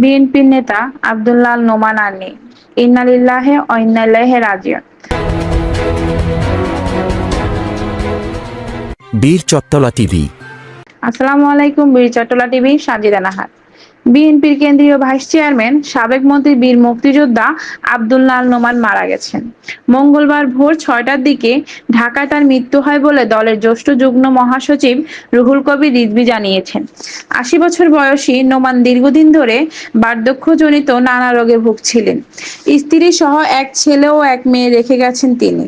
বিএনপির নেতা আবদুল্লাল নোমান আলী ইন্নালিল্লাহে অইন্নাল্লাহে রাজিউন। বীর চত্তলা টিভি। আসসালামু আলাইকুম বীর চট্টলা টিভি সাজিদা নাহার। বিএনপির কেন্দ্রীয় ভাইস চেয়ারম্যান, সাবেক মন্ত্রী বীর মুক্তিযোদ্ধা আব্দুল্লাহ আল নোমান মারা গেছেন। মঙ্গলবার ভোর ছয়টার দিকে ঢাকায় তার মৃত্যু হয় বলে দলের জ্যেষ্ঠ যুগ্ম মহাসচিব রুহুল কবির রিজভি জানিয়েছেন। আশি বছর বয়সী নোমান দীর্ঘদিন ধরে বার্ধক্যজনিত নানা রোগে ভুগছিলেন। স্ত্রী সহ এক ছেলে ও এক মেয়ে রেখে গেছেন তিনি।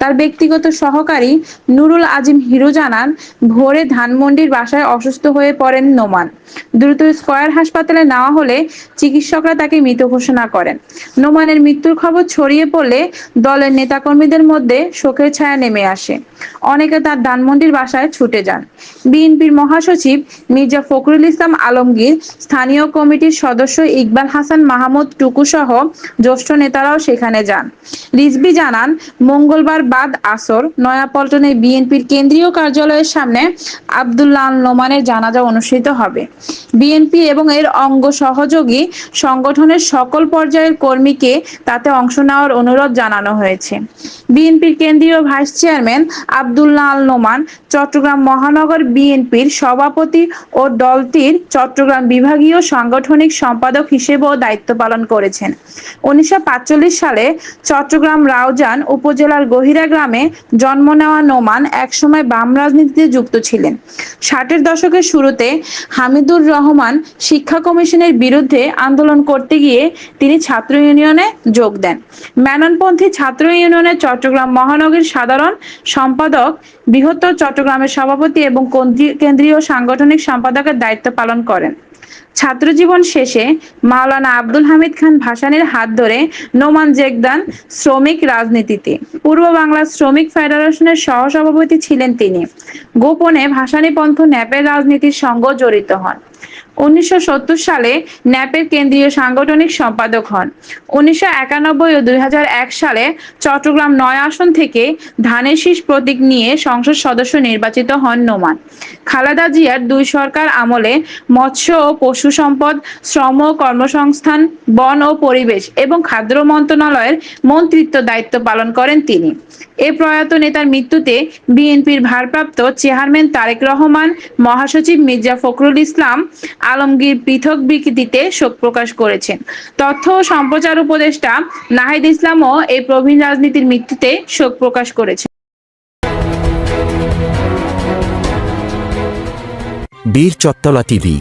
তার ব্যক্তিগত সহকারী নুরুল আজিম হিরো জানান, ভোরে ধানমন্ডির বাসায় অসুস্থ হয়ে পড়েন নোমান। দ্রুত স্কয়ার হাসপাতালে নেওয়া হলে চিকিৎসকরা তাকে মৃত ঘোষণা করেন। নোমানের মৃত্যুর খবর ছড়িয়ে পড়লে দলের নেতাকর্মীদের মধ্যে শোকের ছায়া নেমে আসে। অনেকে তার ধানমন্ডির বাসায় ছুটে যান। বিএনপির মহাসচিব মির্জা ফখরুল ইসলাম আলমগীর, স্থানীয় কমিটির সদস্য ইকবাল হাসান মাহমুদ টুকু সহ জ্যেষ্ঠ নেতারাও সেখানে যান। রিজবি জানান, মঙ্গলবার বাদ আসর নয়াপল্টনে বিএনপির কেন্দ্রীয় কার্যালয়ের সামনে আব্দুল্লাহ নোমানের জানাজা অনুষ্ঠিত হবে। বিএনপি এবং এর অঙ্গ সহযোগী সংগঠনের সকল পর্যায়ের কর্মীকে তাতে অংশ নেওয়ার অনুরোধ জানানো হয়েছে। বিএনপির কেন্দ্রীয় ভাইস চেয়ারম্যান আব্দুল্লাহ আল নোমান, চট্টগ্রাম মহানগর বিএনপির সভাপতি ও দলটির চট্টগ্রাম বিভাগীয় সাংগঠনিক সম্পাদক হিসেবেও দায়িত্ব পালন করেছেন। উনিশশো সালে চট্টগ্রাম রাউজান উপজেলার গহিরা গ্রামে জন্ম নেওয়া নোমান একসময় বাম রাজনীতিতে যুক্ত ছিলেন। ষাটের দশকের শুরুতে হামিদুর রহমান শিক্ষা কমিশনের বিরুদ্ধে আন্দোলন করতে গিয়ে তিনি ছাত্র ইউনিয়নে যোগ দেন। ম্যাননপন্থী ছাত্র ইউনিয়নের চট্টগ্রাম মহানগরীর সাধারণ সম্পাদক, বৃহত্তর চট্টগ্রামের সভাপতি এবং কেন্দ্রীয়- সাংগঠনিক সম্পাদকের দায়িত্ব পালন করেন। ছাত্রজীবন শেষে মাওলানা আব্দুল হামিদ খান ভাসানীর হাত ধরে নোমান জেগদান শ্রমিক রাজনীতিতে। পূর্ব বাংলা শ্রমিক ফেডারেশনের সহসভাপতি ছিলেন তিনি। গোপনে ভাসানী পন্থ ন্যাপের রাজনীতির সঙ্গে জড়িত হন। উনিশশো সত্তর সালে ন্যাপের কেন্দ্রীয় সাংগঠনিক সম্পাদক হন। উনিশশো একানব্বই ও দুই হাজার এক সালে চট্টগ্রাম নয় আসন থেকে ধানের শীষ প্রতীক নিয়ে সংসদ সদস্য নির্বাচিত হন নোমান। খালেদা জিয়ার দুই সরকার আমলে মৎস্য ও পশু সম্পদ, শ্রম ও কর্মসংস্থান, বন ও পরিবেশ এবং খাদ্য মন্ত্রণালয়ের মন্ত্রিত্ব দায়িত্ব পালন করেন তিনি। এ প্রয়াত নেতার মৃত্যুতে বিএনপির ভারপ্রাপ্ত চেয়ারম্যান তারেক রহমান, মহাসচিব মির্জা ফখরুল ইসলাম আলমগীর পৃথক বিকৃতিতে শোক প্রকাশ করেছেন। তথ্য ও সম্প্রচার উপদেষ্টা নাহিদ ইসলামও এই প্রবীণ রাজনীতির মৃত্যুতে শোক প্রকাশ করেছেন। বীর চত্তলা টিভি